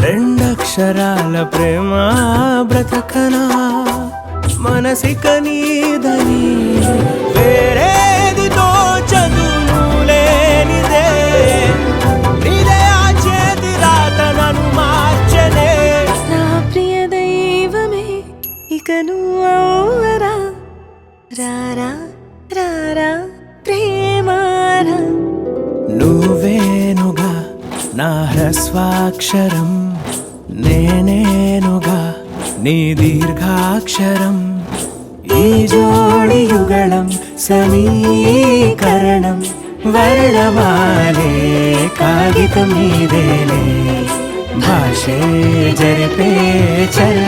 రెండక్షరాల ప్రేమ బ్రతకనా? మనసిక నీదని వేరేదితో చదువులేనిదే నీదే ఆ రాత నన్ను మార్చనే. నా ప్రియ దైవమే రారా ప్రేమారా నువ్వేనుగా నా హ్రస్వాక్షరం నేనేనుగా నీ దీర్ఘాక్షరం ఈ జోడి యుగళం సమీకరణం వర్ణమాలే కాగితం మీదేలే భాషే జరిపే చల్చేలే